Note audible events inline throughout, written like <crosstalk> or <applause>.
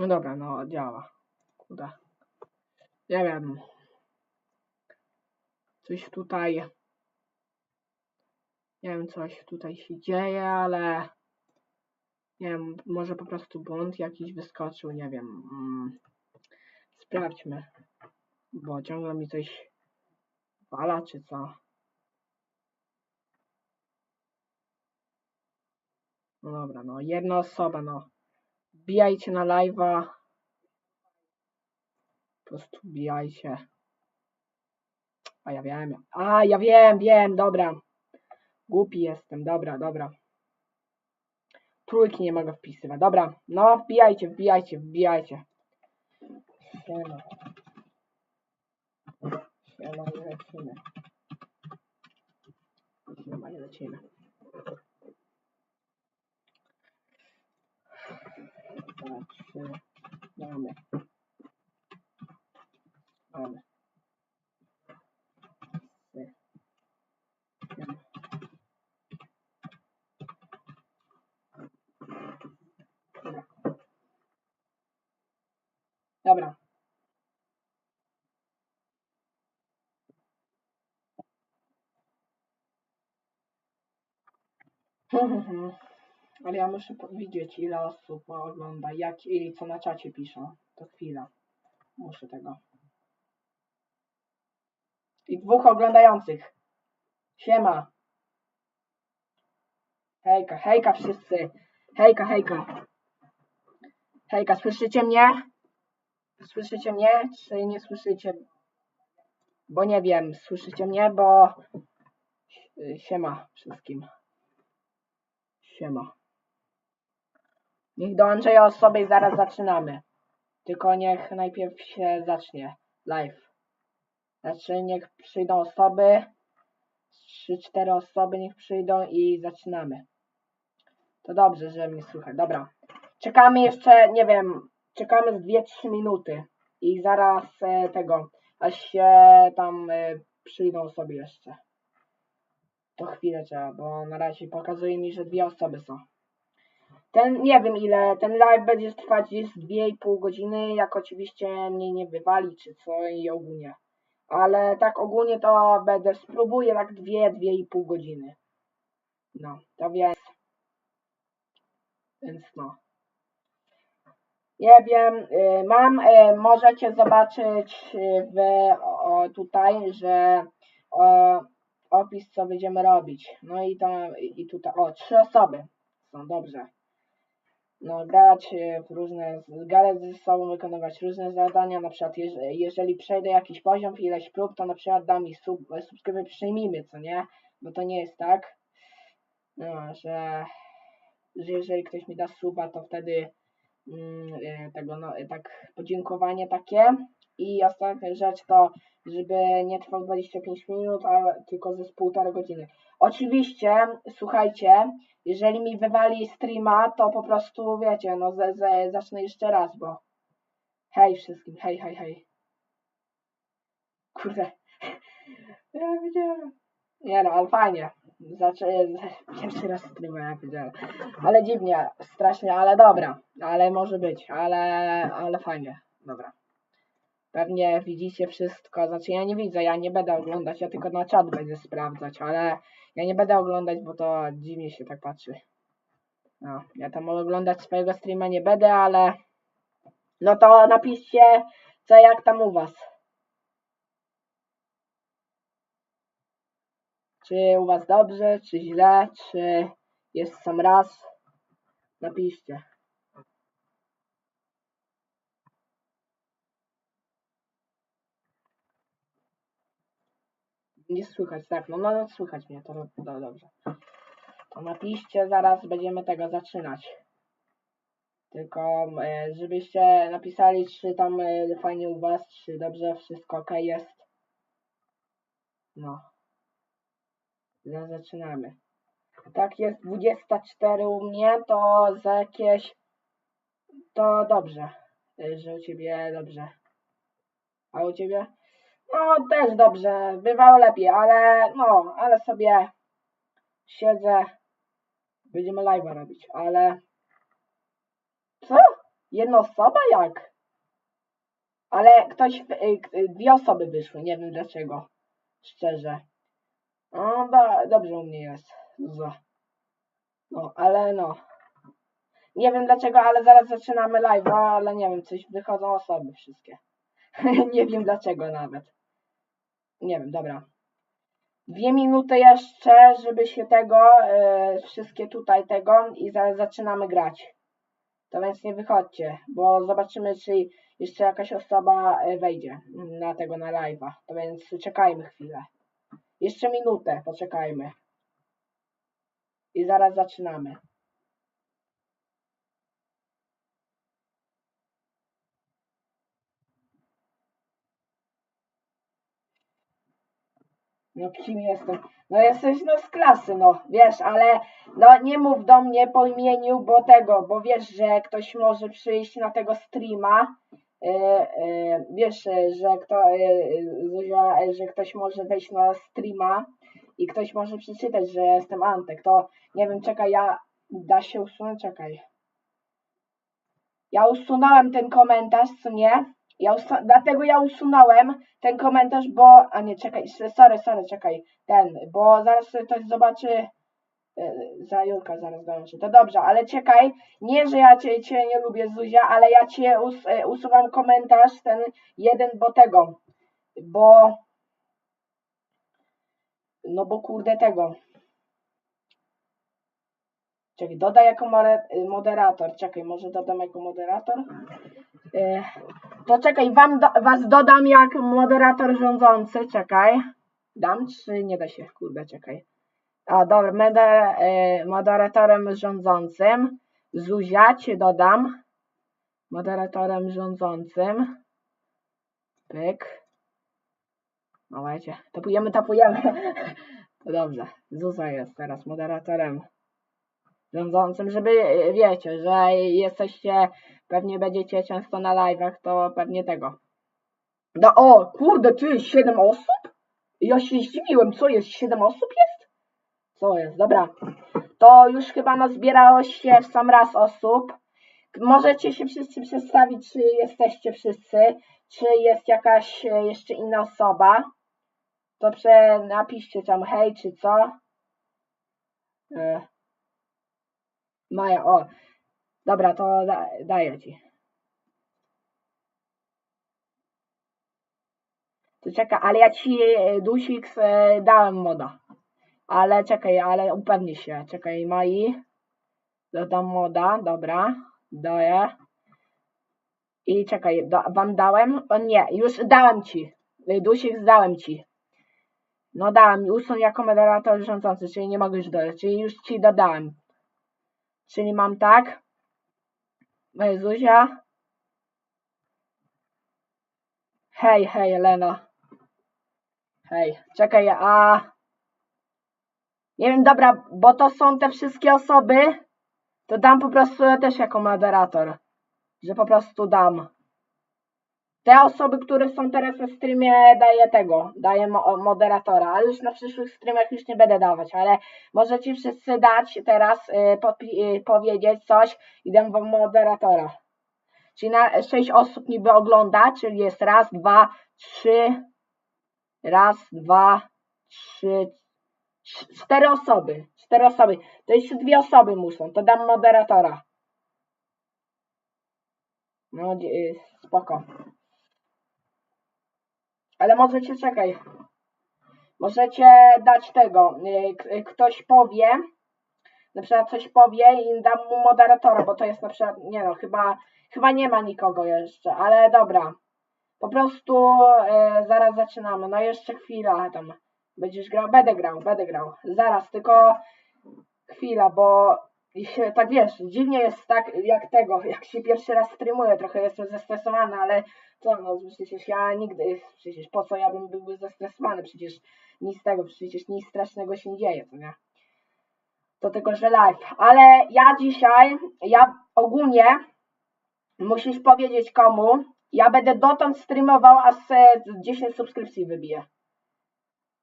No dobra, no działa. Kurde. Nie wiem. Coś tutaj. Nie wiem, coś tutaj się dzieje, ale. Nie wiem, może po prostu błąd jakiś wyskoczył, nie wiem. Mm. Sprawdźmy. Bo ciągle mi coś wala, czy co. No dobra, no jedna osoba, no. Wbijajcie na live'a. Po prostu wbijajcie. A ja wiem. A ja wiem, wiem, dobra. Głupi jestem, dobra, dobra. Trójki nie mogę wpisywać. Dobra, no wbijajcie, wbijajcie, wbijajcie. Siema. Siema lecimy. Siema lecimy. Dwa, trzy. Mamy. Mamy. Trzy. Siema. Dobra. Ja muszę widzieć ile osób ogląda, jak i co na czacie piszą. To chwila. Muszę tego. I dwóch oglądających. Siema. Hejka, hejka wszyscy. Hejka, hejka. Hejka, słyszycie mnie? Słyszycie mnie, czy nie słyszycie? Bo nie wiem, słyszycie mnie, bo... Siema wszystkim. Siema. Niech dołączają osoby i zaraz zaczynamy. Tylko niech najpierw się zacznie live. Znaczy niech przyjdą osoby. 3-4 osoby niech przyjdą i zaczynamy. To dobrze, że mnie słychać. Dobra. Czekamy jeszcze, nie wiem, czekamy z 2-3 minuty. I zaraz e, tego, aż się tam e, przyjdą osoby jeszcze. To chwilę trzeba, bo na razie pokazuje mi, że dwie osoby są. Ten, nie wiem ile, ten live będzie trwać gdzieś 2,5 godziny, jak oczywiście mnie nie wywali, czy co i ogólnie. Ale tak ogólnie to będę, spróbuję tak 2-2,5 godziny. No, to więc, więc no. Nie wiem, y, mam, y, możecie zobaczyć y, w, o, tutaj, że o, opis co będziemy robić. No i to, i tutaj, o, trzy osoby są, dobrze. No, grać y, w różne, gadać ze sobą, wykonywać różne zadania, na przykład jeż, jeżeli przejdę jakiś poziom ileś prób, to na przykład da mi sub, subskrypcję przyjmijmy, co nie? Bo to nie jest tak, no, że, że jeżeli ktoś mi da suba, to wtedy mm, y, tego, no, tak podziękowanie takie. I ostatnia rzecz to, żeby nie trwał 25 minut, ale tylko ze półtorej godziny. Oczywiście, słuchajcie, jeżeli mi wywali streama, to po prostu wiecie, no ze, ze, zacznę jeszcze raz, bo hej wszystkim, hej, hej, hej. Kurde. <laughs> Ja wiedziałem. Nie no, ale fajnie. Znaczy, <laughs> pierwszy raz streama, ja wiedziałem. Ale dziwnie, strasznie, ale dobra. Ale może być, ale, ale fajnie. Dobra. Pewnie widzicie wszystko, znaczy ja nie widzę, ja nie będę oglądać, ja tylko na czat będę sprawdzać, ale ja nie będę oglądać, bo to dziwnie się tak patrzy. No, ja tam oglądać swojego streama nie będę, ale no to napiszcie, co jak tam u was. Czy u was dobrze, czy źle, czy jest sam raz? Napiszcie. Nie słychać, tak, no, no, no słychać mnie, to, to dobrze. To napiszcie, zaraz będziemy tego zaczynać. Tylko, e, żebyście napisali, czy tam e, fajnie u was, czy dobrze, wszystko ok jest. No. No, zaczynamy. Tak jest 24 u mnie, to za jakieś... To dobrze, e, że u ciebie dobrze. A u ciebie? No, też dobrze, bywało lepiej, ale no, ale sobie siedzę, będziemy live'a robić, ale co? Jedna osoba? Jak? Ale ktoś, y, y, dwie osoby wyszły, nie wiem dlaczego. Szczerze. No, do, dobrze u mnie jest. Za. No, ale no. Nie wiem dlaczego, ale zaraz zaczynamy live, ale nie wiem, coś wychodzą osoby wszystkie. <laughs> nie wiem dlaczego nawet. Nie wiem, dobra. Dwie minuty jeszcze, żeby się tego, e, wszystkie tutaj tego i zaraz zaczynamy grać. To więc nie wychodźcie, bo zobaczymy, czy jeszcze jakaś osoba e, wejdzie na tego, na live'a. To więc czekajmy chwilę. Jeszcze minutę, poczekajmy. I zaraz zaczynamy. No kim jestem? No jesteś no z klasy, no wiesz, ale no nie mów do mnie po imieniu, bo tego, bo wiesz, że ktoś może przyjść na tego streama. Yy, yy, wiesz, że kto, yy, Zuzia, że ktoś może wejść na streama i ktoś może przeczytać, że jestem Antek. To nie wiem, czekaj, ja da się usunąć, czekaj. Ja usunąłem ten komentarz, co nie? Ja. Dlatego ja usunąłem ten komentarz, bo. A nie, czekaj, sorry, sorry, czekaj. Ten, bo zaraz ktoś zobaczy. e, Za Julka zaraz dołączy. To dobrze, ale czekaj. Nie, że ja cię, cię nie lubię, Zuzia, ale ja cię us, e, usuwam komentarz, ten jeden, bo tego. Bo. No bo kurde tego. Czekaj, dodaj jako moderator. Czekaj, może dodam jako moderator? E, To czekaj, wam do, was dodam jak moderator rządzący. Czekaj. Dam czy nie da się? Kurde, czekaj. A dobra, będę e, moderatorem rządzącym. Zuzia cię dodam. Moderatorem rządzącym. Pyk. No wiecie, tapujemy, tapujemy. <laughs> To dobrze. Zuzia jest teraz moderatorem rządzącym, żeby e, wiecie, że jesteście, pewnie będziecie często na live'ach, to pewnie tego. No o, kurde, tu jest 7 osób? Ja się zdziwiłem, co jest, 7 osób jest? Co jest, dobra. To już chyba nazbierało się w sam raz osób. Możecie się wszyscy przedstawić, czy jesteście wszyscy, czy jest jakaś e, jeszcze inna osoba. To prze napiszcie tam hej, czy co. E, Maja, o. Dobra, to da, daję ci. To czekaj, ale ja ci e, dusik e, dałem moda. Ale czekaj, ale upewnij się. Czekaj, Mai. Dodam moda, dobra. Daję. I czekaj, da, wam dałem? O nie, już dałem ci. E, Dusik zdałem ci. No dałem, usuń jako moderator rządzący, czyli nie mogę już dodać, czyli już ci dodałem. Czyli mam tak. Zuzia. Hej, hej, Elena. Hej, czekaj, a... Nie wiem, dobra, bo to są te wszystkie osoby, to dam po prostu też jako moderator. Że po prostu dam. Te osoby, które są teraz na streamie, daję tego, daję mo moderatora, ale już na przyszłych streamach już nie będę dawać, ale możecie wszyscy dać teraz, y, y, powiedzieć coś i wam moderatora. Czyli na 6 osób niby ogląda, czyli jest raz, dwa, trzy, raz, dwa, trzy, cz- cztery osoby, cztery osoby. To jeszcze dwie osoby muszą, to dam moderatora. No, y, spoko. Ale możecie, czekaj. Możecie dać tego. y, y, Ktoś powie, na przykład coś powie i dam mu moderatora, bo to jest na przykład, nie no, chyba, chyba nie ma nikogo jeszcze, ale dobra. Po prostu y, zaraz zaczynamy. No jeszcze chwila tam. Będziesz grał? Będę grał, będę grał. Zaraz, tylko chwila, bo tak wiesz, dziwnie jest tak jak tego, jak się pierwszy raz streamuje, trochę jestem zestresowany, ale co no, przecież ja nigdy, przecież po co ja bym był zestresowany, przecież nic tego, przecież nic strasznego się nie dzieje, to nie? To tylko, że live. Ale ja dzisiaj, ja ogólnie musisz powiedzieć komu, ja będę dotąd streamował, aż se 10 subskrypcji wybiję.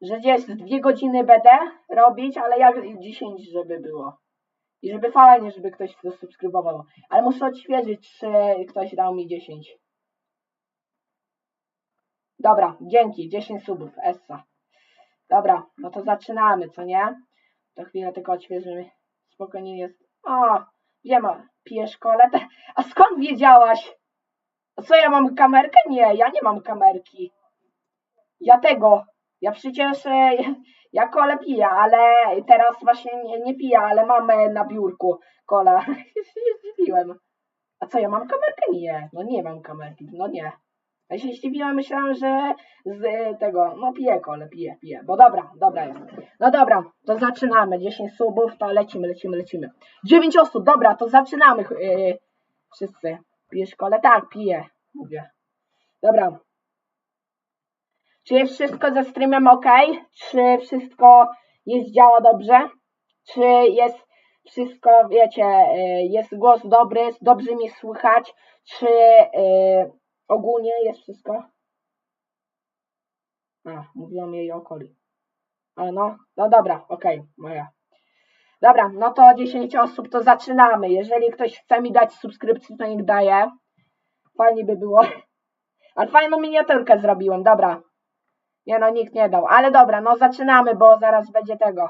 Że gdzieś dwie godziny będę robić, ale jak 10, żeby było. I żeby fajnie, żeby ktoś to subskrybował. Ale muszę odświeżyć, czy ktoś dał mi 10. Dobra, dzięki, 10 subów, Essa. Dobra, no to zaczynamy, co nie? To chwilę tylko odświeżymy. Spokojnie jest. O, wiem, pijesz koletę. A skąd wiedziałaś? A co, ja mam kamerkę? Nie, ja nie mam kamerki. Ja tego. Ja przecież e, ja kole piję, ale teraz właśnie nie, nie piję, ale mam e, na biurku kola. <laughs> zdziwiłem. A co, ja mam kamerkę? Nie, no nie mam kamerki, no nie. Ja się zdziwiłem, myślałem, że z e, tego, no piję kole, piję, piję. Bo dobra, dobra jest. No dobra, to zaczynamy. 10 subów, to lecimy, lecimy, lecimy. 9 osób, dobra, to zaczynamy. Yy, wszyscy. Pijesz kole? Tak, piję, mówię. Dobra. Czy jest wszystko ze streamem ok? Czy wszystko jest działa dobrze? Czy jest wszystko, wiecie, y, jest głos dobry, dobrze mnie słychać? Czy y, ogólnie jest wszystko? A, mówiłam jej o coli. Ale no, no dobra, okej, moja. Dobra, no to 10 osób, to zaczynamy. Jeżeli ktoś chce mi dać subskrypcję, to niech daje. Fajnie by było. <laughs> Ale fajną miniaturkę zrobiłem, dobra. Nie no, nikt nie dał. Ale dobra, no zaczynamy, bo zaraz będzie tego.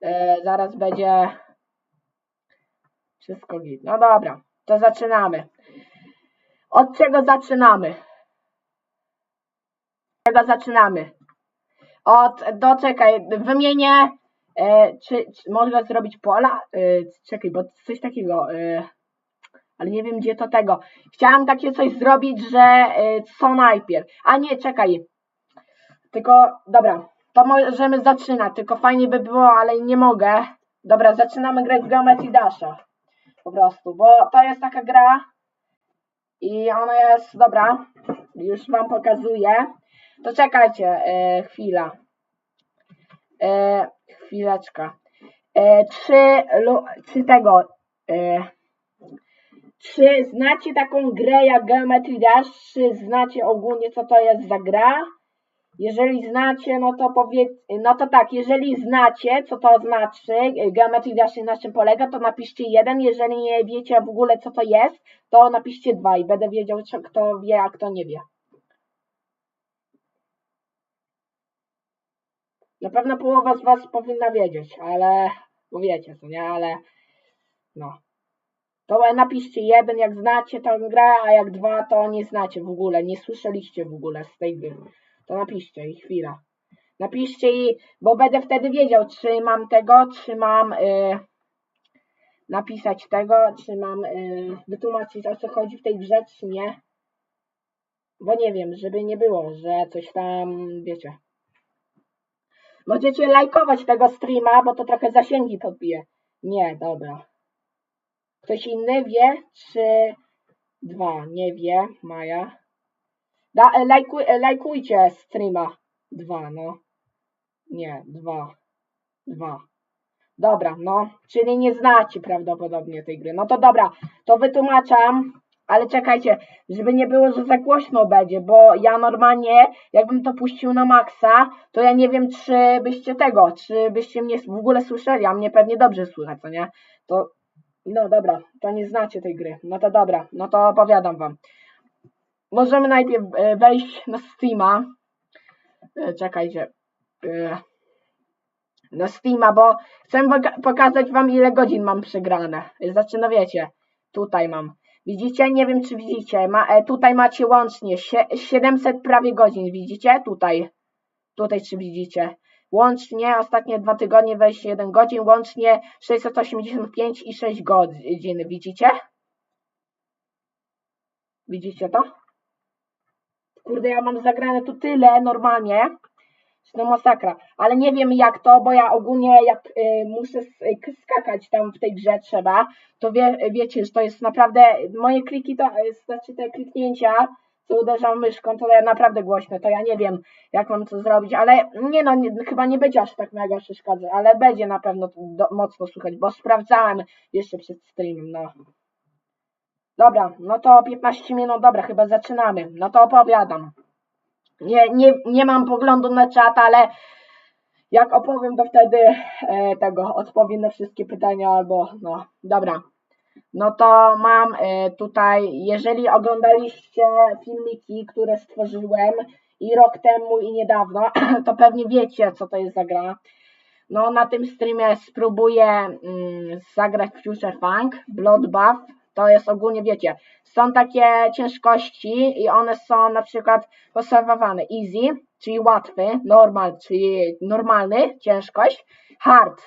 Yy, zaraz będzie wszystko git. No dobra, to zaczynamy. Od czego zaczynamy? Od czego zaczynamy? Od, do, czekaj, wymienię, e, czy, czy mogę zrobić pola? E, czekaj, bo coś takiego, e, ale nie wiem gdzie to tego. Chciałam takie coś zrobić, że e, co najpierw. A nie, czekaj, tylko, dobra, to możemy zaczynać, tylko fajnie by było, ale nie mogę. Dobra, zaczynamy grać w Geometry Dasha. Po prostu, bo to jest taka gra i ona jest, dobra, już wam pokazuję. To czekajcie, e, chwila. E, chwileczka. E, czy, lu, czy tego, czy znacie taką grę jak Geometry Dash? Czy znacie ogólnie co to jest za gra? Jeżeli znacie, no to powiedz, no to tak, jeżeli znacie, co to znaczy, Geometry Dash na czym polega, to napiszcie jeden, jeżeli nie wiecie w ogóle co to jest, to napiszcie dwa i będę wiedział, kto wie, a kto nie wie. Na pewno połowa z was powinna wiedzieć, ale, wiecie co, nie, ale, no. To napiszcie jeden, jak znacie tę grę, a jak dwa, to nie znacie w ogóle, nie słyszeliście w ogóle z tej gry to napiszcie i chwila. Napiszcie i, bo będę wtedy wiedział, czy mam tego, czy mam y, napisać tego, czy mam y, wytłumaczyć o co chodzi w tej grze, czy nie. Bo nie wiem, żeby nie było, że coś tam, wiecie. Możecie lajkować tego streama, bo to trochę zasięgi podbije. Nie, dobra. Ktoś inny wie, czy dwa, nie wie, Maja. Da, e, lajkuj, e, lajkujcie streama. Dwa, no. Nie, dwa. Dwa. Dobra, no. Czyli nie znacie prawdopodobnie tej gry. No to dobra, to wytłumaczam. Ale czekajcie, żeby nie było, że za głośno będzie, bo ja normalnie, jakbym to puścił na maksa, to ja nie wiem, czy byście tego, czy byście mnie w ogóle słyszeli, a mnie pewnie dobrze słychać, co nie? To, no dobra, to nie znacie tej gry. No to dobra, no to opowiadam wam możemy najpierw e, wejść na Steama. E, czekajcie. E, na Steama, bo chcę pokazać wam ile godzin mam przegrane. Zaczyna wiecie. Tutaj mam. Widzicie? Nie wiem czy widzicie. Ma, tutaj macie łącznie 700 prawie godzin. Widzicie? Tutaj. Tutaj czy widzicie. Łącznie ostatnie dwa tygodnie 21 godzin. Łącznie 685 i 6 godzin. Widzicie? Widzicie to? Kurde, ja mam zagrane tu tyle normalnie. To masakra. Ale nie wiem jak to, bo ja ogólnie jak y, muszę y, skakać tam w tej grze trzeba, to wie, wiecie, że to jest naprawdę, moje kliki to, y, znaczy te kliknięcia, co uderzam myszką, to ja naprawdę głośne, to ja nie wiem jak mam to zrobić, ale nie no, nie, chyba nie będzie aż tak mega przeszkadzać, ale będzie na pewno do, mocno słuchać, bo sprawdzałem jeszcze przed streamem, no. Dobra, no to 15 minut, dobra, chyba zaczynamy. No to opowiadam. Nie, nie, nie mam poglądu na czat, ale Jak opowiem, to wtedy e, tego odpowiem na wszystkie pytania albo no, dobra. No to mam e, tutaj, jeżeli oglądaliście filmiki, które stworzyłem i rok temu i niedawno, <clears throat> to pewnie wiecie, co to jest za gra. No na tym streamie spróbuję mm, zagrać Future Funk, Bloodbath, to jest ogólnie, wiecie, są takie ciężkości i one są na przykład poserwowane easy, czyli łatwy, normal, czyli normalny, ciężkość, hard,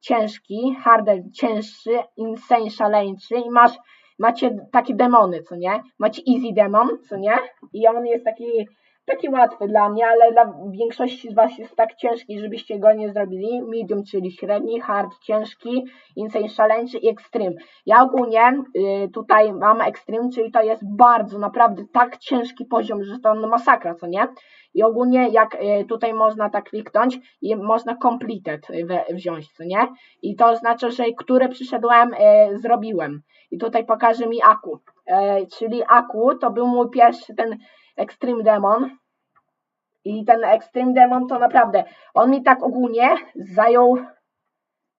ciężki, harder, cięższy, insane, szaleńczy i masz, macie takie demony, co nie? Macie easy demon, co nie? I on jest taki taki łatwy dla mnie, ale dla większości z Was jest tak ciężki, żebyście go nie zrobili. Medium, czyli średni, hard, ciężki, insane, szaleńczy i extreme. Ja ogólnie y, tutaj mam extreme, czyli to jest bardzo, naprawdę tak ciężki poziom, że to masakra, co nie? I ogólnie jak y, tutaj można tak kliknąć i można completed wziąć, co nie? I to oznacza, że które przyszedłem, y, zrobiłem. I tutaj pokaże mi Aku. Czyli Aku to był mój pierwszy ten Extreme Demon. I ten Extreme Demon to naprawdę, on mi tak ogólnie zajął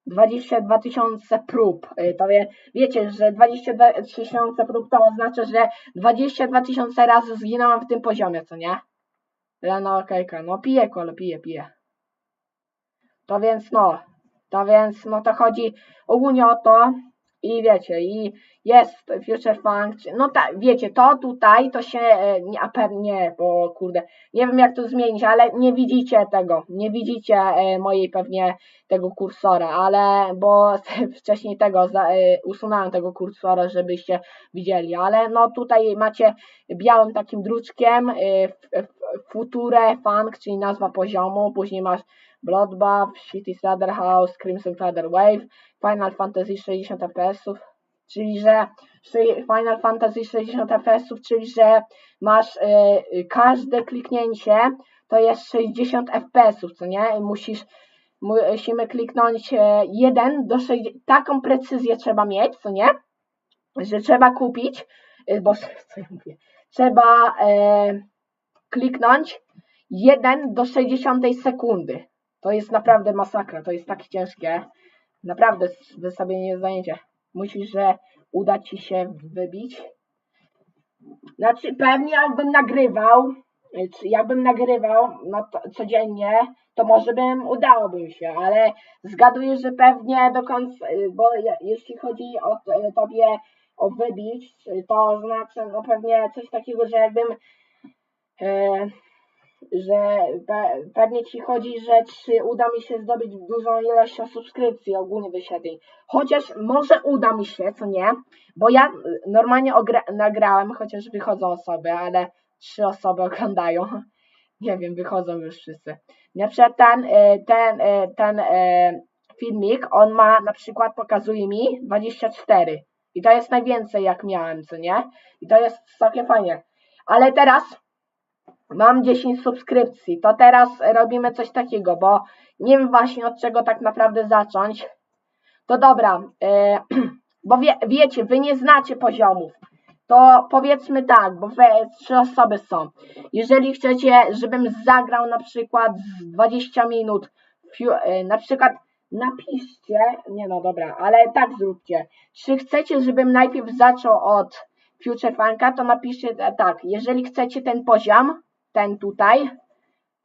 22 tysiące prób. Y, to wie, wiecie, że 22 tysiące prób to oznacza, że 22 tysiące razy zginąłem w tym poziomie, co nie? No okejka, no piję kole, piję, piję. To więc no, to więc no to chodzi ogólnie o to, i wiecie, i jest Future Funk, no tak, wiecie, to tutaj, to się, e, a pewnie, bo kurde, nie wiem jak to zmienić, ale nie widzicie tego, nie widzicie e, mojej pewnie tego kursora, ale, bo <laughs> wcześniej tego, e, usunąłem tego kursora, żebyście widzieli, ale no tutaj macie białym takim druczkiem Future Funk, czyli nazwa poziomu, później masz Bloodbath, City Slader House, Crimson Feather Wave, Final Fantasy 60 fps, czyli że Final Fantasy 60 fps, czyli że masz y, każde kliknięcie to jest 60 fps, co nie? Musisz musimy kliknąć 1 y, do 6, taką precyzję trzeba mieć, co nie? Że trzeba kupić, y, bo <laughs> co ja mówię, trzeba y, kliknąć 1 do 60 sekundy. To jest naprawdę masakra, to jest tak ciężkie. Naprawdę, wy sobie nie zdajecie. Musisz, że uda ci się wybić. Znaczy, pewnie jakbym nagrywał, jakbym nagrywał no codziennie, to może bym udało mi się, ale zgaduję, że pewnie do końca, bo jeśli chodzi o tobie o wybić, to znaczy, no pewnie coś takiego, że jakbym e, że pe pewnie ci chodzi, że czy uda mi się zdobyć dużą ilość subskrypcji ogólnie wyświetleń. Chociaż może uda mi się, co nie, bo ja normalnie nagrałem, chociaż wychodzą osoby, ale trzy osoby <laughs> oglądają. Nie wiem, wychodzą już wszyscy. Na przykład ten, e, ten, e, ten e, filmik, on ma na przykład, pokazuje mi 24. I to jest najwięcej jak miałem, co nie? I to jest całkiem fajnie. Ale teraz Mam 10 subskrypcji. To teraz robimy coś takiego, bo nie wiem właśnie od czego tak naprawdę zacząć. To dobra, yy, <clears throat> bo wie, wiecie, wy nie znacie poziomów. To powiedzmy tak, bo trzy osoby są. Jeżeli chcecie, żebym zagrał na przykład 20 minut, yy, na przykład napiszcie, nie no dobra, ale tak zróbcie. Czy chcecie, żebym najpierw zaczął od Future Funka, to napiszcie tak, jeżeli chcecie ten poziom, ten tutaj,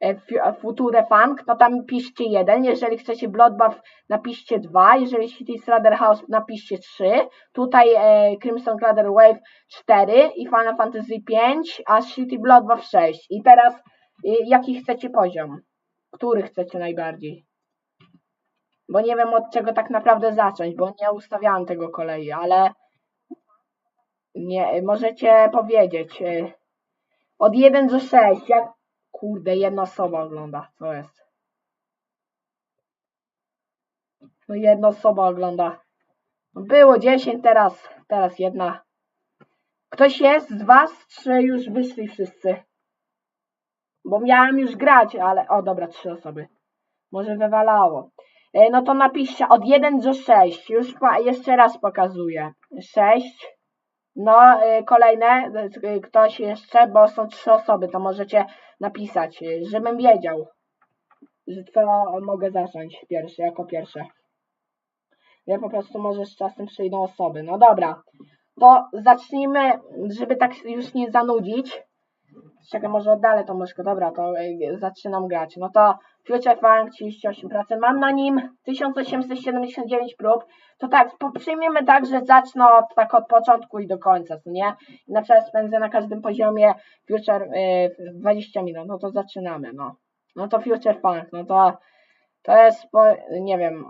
e, e, Future Funk, to tam piszcie jeden. Jeżeli chcecie Bloodbath, napiszcie dwa. Jeżeli City Slader House, napiszcie trzy. Tutaj e, Crimson Cladder Wave 4 i Final Fantasy 5, a City Bloodbath 6. I teraz e, jaki chcecie poziom? Który chcecie najbardziej? Bo nie wiem od czego tak naprawdę zacząć, bo nie ustawiałem tego kolei, ale nie, możecie powiedzieć. E, od 1 do 6. Jak... Kurde, jedna osoba ogląda. Co jest? No jedna osoba ogląda. Było 10, teraz, teraz jedna. Ktoś jest z was, czy już wyszli wszyscy? Bo miałem już grać, ale... O, dobra, trzy osoby. Może wywalało. E, no to napiszcie od 1 do 6. Już jeszcze raz pokazuję. 6. No, y, kolejne, y, ktoś jeszcze, bo są trzy osoby, to możecie napisać, y, żebym wiedział. że co mogę zacząć pierwszy, jako pierwsze. Ja po prostu może z czasem przyjdą osoby. No dobra, to zacznijmy, żeby tak już nie zanudzić. Czekaj, może oddalę tą myszkę. Dobra, to y, zaczynam grać. No to Future Funk 38%. Mam na nim 1879 prób. To tak, przyjmiemy tak, że zacznę od, tak od początku i do końca, co nie? I na przykład spędzę na każdym poziomie Future y, 20 minut. No to zaczynamy, no. No to Future Funk, no to to jest, nie wiem,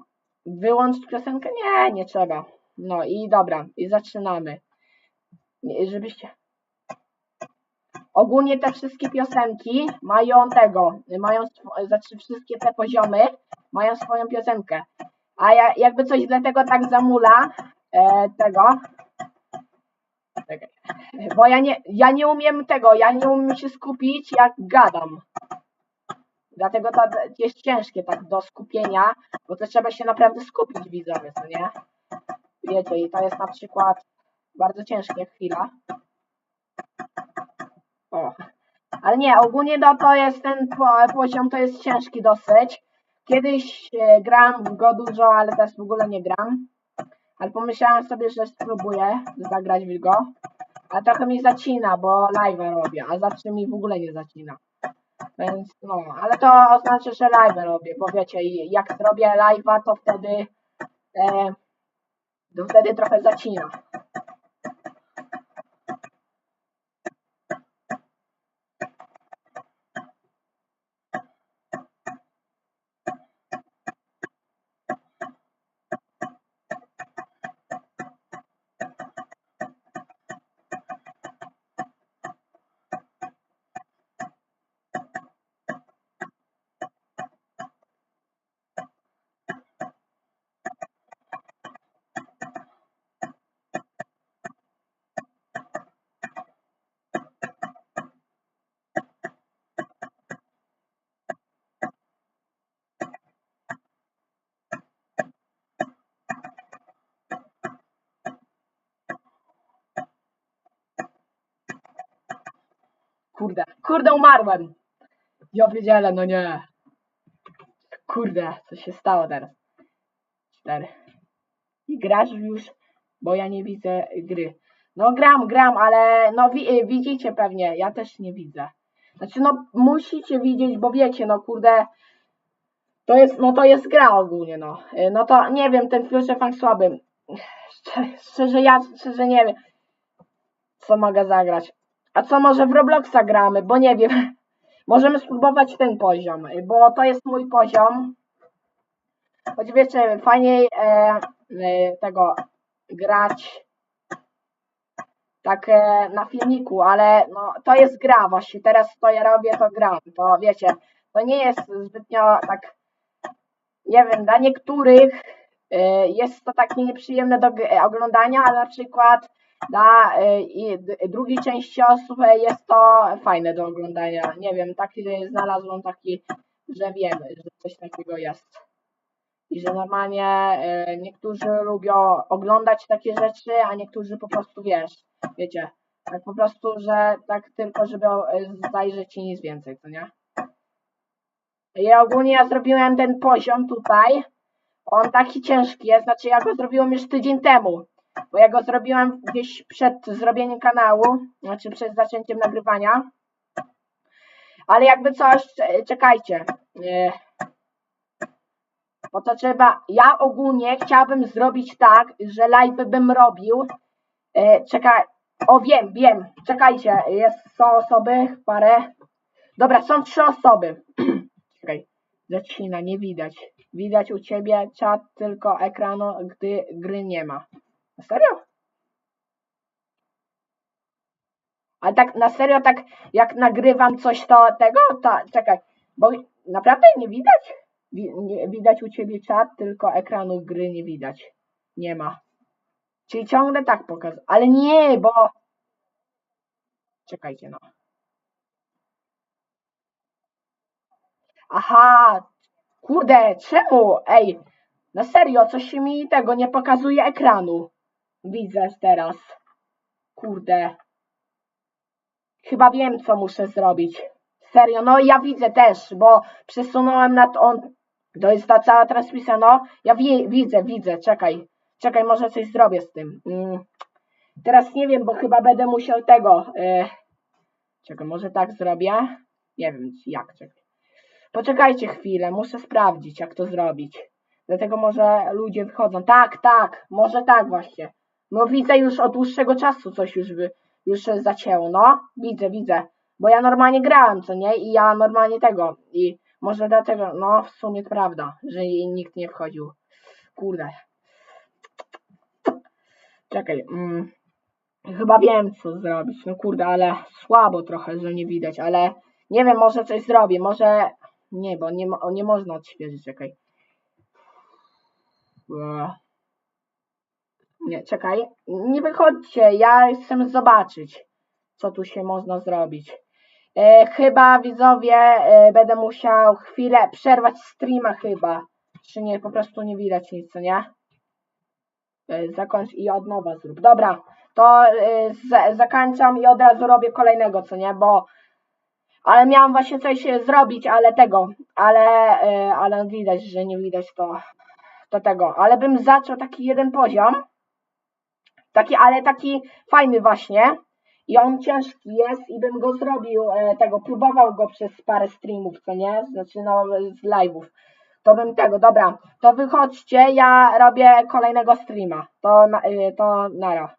wyłączyć piosenkę? Nie, nie trzeba. No i dobra, i zaczynamy. Żebyście... Ogólnie te wszystkie piosenki mają tego, mają, znaczy wszystkie te poziomy mają swoją piosenkę. A ja, jakby coś dlatego tak zamula e, tego, bo ja nie, ja nie umiem tego, ja nie umiem się skupić jak gadam. Dlatego to jest ciężkie tak do skupienia, bo to trzeba się naprawdę skupić widzowie, co nie? Wiecie, i to jest na przykład bardzo ciężkie chwila. O. Ale nie, ogólnie no, to jest ten po, poziom, to jest ciężki dosyć. Kiedyś e, gram w go dużo, ale teraz w ogóle nie gram. Ale pomyślałem sobie, że spróbuję zagrać w go. A trochę mi zacina, bo live'a robię, a zawsze mi w ogóle nie zacina. Więc no, ale to oznacza, że live robię, bo wiecie, jak zrobię live'a, to wtedy e, to wtedy trochę zacina. Kurde, umarłem! Ja wiedziałem, no nie. Kurde, co się stało teraz? Cztery. I grasz już, bo ja nie widzę gry. No gram, gram, ale no wi y, widzicie pewnie, ja też nie widzę. Znaczy no musicie widzieć, bo wiecie, no kurde, to jest, no to jest gra ogólnie, no. Y, No to nie wiem, ten Future słaby. Szczerze, szczerze ja, szczerze nie wiem, co mogę zagrać. A co może w Robloxa gramy, bo nie wiem. <laughs> Możemy spróbować ten poziom, bo to jest mój poziom. Choć wiecie, fajniej e, e, tego grać tak e, na filmiku, ale no to jest gra właśnie. Teraz to ja robię, to gram. To wiecie, to nie jest zbytnio tak, nie wiem, dla niektórych e, jest to takie nieprzyjemne do g- oglądania, ale na przykład dla e, i d- drugiej części osób e, jest to fajne do oglądania. Nie wiem, taki znalazłem taki, że wiem, że coś takiego jest. I że normalnie e, niektórzy lubią oglądać takie rzeczy, a niektórzy po prostu wiesz, wiecie, tak po prostu, że tak tylko, żeby e, zajrzeć i nic więcej, to nie? Ja ogólnie ja zrobiłem ten poziom tutaj. On taki ciężki jest, znaczy ja go zrobiłem już tydzień temu. Bo ja go zrobiłem gdzieś przed zrobieniem kanału, znaczy przed zaczęciem nagrywania. Ale jakby coś, cze- czekajcie. Bo to trzeba. Ja ogólnie chciałbym zrobić tak, że live bym robił. E, czekaj. O wiem, wiem. Czekajcie. Jest, są osoby, parę. Dobra, są trzy osoby. <clears throat> Czekaj. Zacina, nie widać. Widać u ciebie czat tylko ekranu, gdy gry nie ma. Serio? Ale tak na serio, tak jak nagrywam coś to tego, to czekaj, bo naprawdę nie widać? Wi nie, widać u ciebie czat, tylko ekranu gry nie widać. Nie ma. Czyli ciągle tak pokaz. Ale nie, bo. Czekajcie, no. Aha, kurde, czemu? Ej, na serio, coś mi tego nie pokazuje ekranu. Widzę teraz. Kurde. Chyba wiem, co muszę zrobić. Serio, no ja widzę też, bo przesunąłem na to, to jest ta cała transmisja, no, ja wi widzę, widzę, czekaj, czekaj, może coś zrobię z tym. Mm. Teraz nie wiem, bo chyba będę musiał tego, e, czekaj, może tak zrobię, nie wiem jak, czekaj. Poczekajcie chwilę, muszę sprawdzić, jak to zrobić. Dlatego może ludzie wychodzą. Tak, tak, może tak właśnie. No widzę już od dłuższego czasu coś już, wy, już zacięło, no. Widzę, widzę. Bo ja normalnie grałem, co nie? I ja normalnie tego. I może dlatego, no w sumie prawda, że nikt nie wchodził. Kurde. Czekaj. Mm, chyba wiem, co zrobić. No kurde, ale słabo trochę, że nie widać, ale nie wiem, może coś zrobię. Może... Nie, bo nie, nie można odświeżyć, czekaj. Eee. Nie, czekaj. Nie wychodźcie, ja chcę zobaczyć, co tu się można zrobić. E, chyba widzowie e, będę musiał chwilę przerwać streama chyba. Czy nie, po prostu nie widać nic, co nie? E, zakończ i od nowa zrób. Dobra, to e, za, zakończam i od razu robię kolejnego, co nie? Bo ale miałam właśnie coś e, zrobić, ale tego, ale, e, ale widać, że nie widać to, to tego. Ale bym zaczął taki jeden poziom. Taki, ale taki fajny właśnie. I on ciężki jest i bym go zrobił, e, tego, próbował go przez parę streamów, co nie? Znaczy no, z live'ów. To bym tego, dobra, to wychodźcie, ja robię kolejnego streama. To, e, to nara.